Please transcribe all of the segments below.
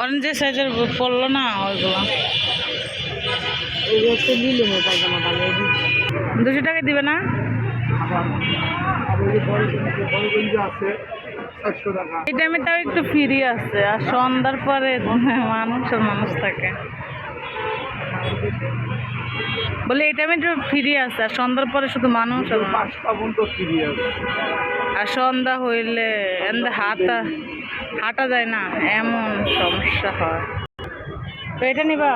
Orange যে সাইজের পড়ল না ওইগুলো। দুশো টাকা দিবে না? এই টাইমে তাও একটু ফ্রি আছে আর সন্ধ্যার পরে মানুষ মানুষ থাকে। বলে এই টাইমে একটু ফ্রি আছে আর সন্ধ্যার পরে শুধু মানুষ আর। পাঁচটা পর্যন্ত ফ্রি আছে। আর সন্ধ্যা হইলে এমনি হাঁটা হাঁটা যায় না এমন সমস্যা হয়। তো এটা নিবা?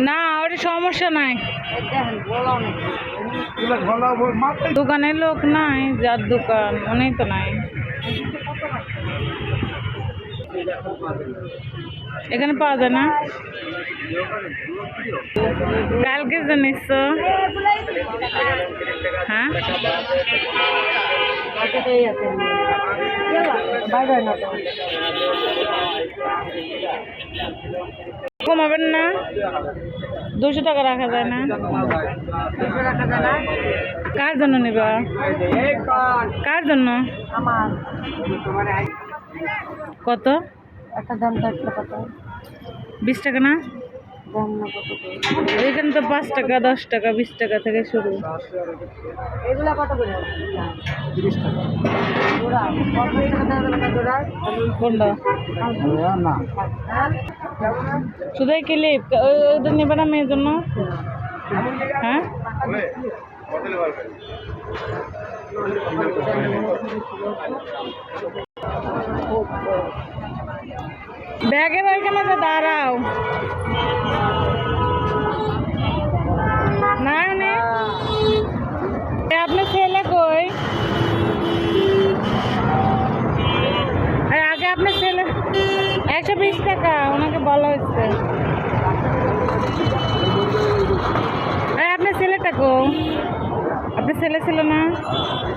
না ওটা সমস্যা নাই। দোকানের লোক নাই যার দোকান উনি তো নাই। এখানে পাওয়া যায় না? কালকে জানিস তো? হ্যাঁ? কমাবেন না? দুশো টাকা রাখা যায় না? রাখা যায় না কার জন্য নিবা? কার জন্য? আমার কত? একটা দাম তো কত? বিশ টাকা না? এখানে তো পাঁচ টাকা দশ টাকা বিশ টাকা থেকে শুরু। এগুলা কত করে? তিরিশ টাকা। কোনটা? হ্যাঁ শুধু ক্লিপ ওটা নেবে না মেয়ের জন্য? হ্যাঁ? ব্যাগের ওইখানে তো দাঁড়াও। না আপনার ছেলে কই? আগে আপনার ছেলে একশো বিশ টাকা, ওনাকে বলা হচ্ছে। আপনার ছেলেটা কো? আপনার ছেলে ছিল না?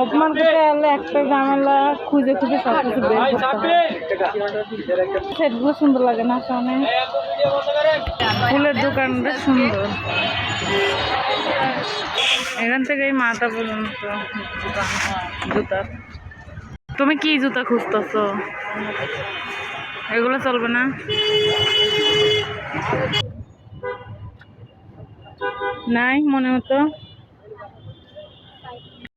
অপমান করতে গেলে একটা ঝামেলা খুঁজে খুঁজে সব কিছু বের সেটগুলো সুন্দর লাগে না সামনে ফুলের দোকানটা সুন্দর। এখান থেকে এই মাথা পর্যন্ত জুতার তুমি কি জুতা খুঁজতেছো? এগুলো চলবে না? নাই মনে মতো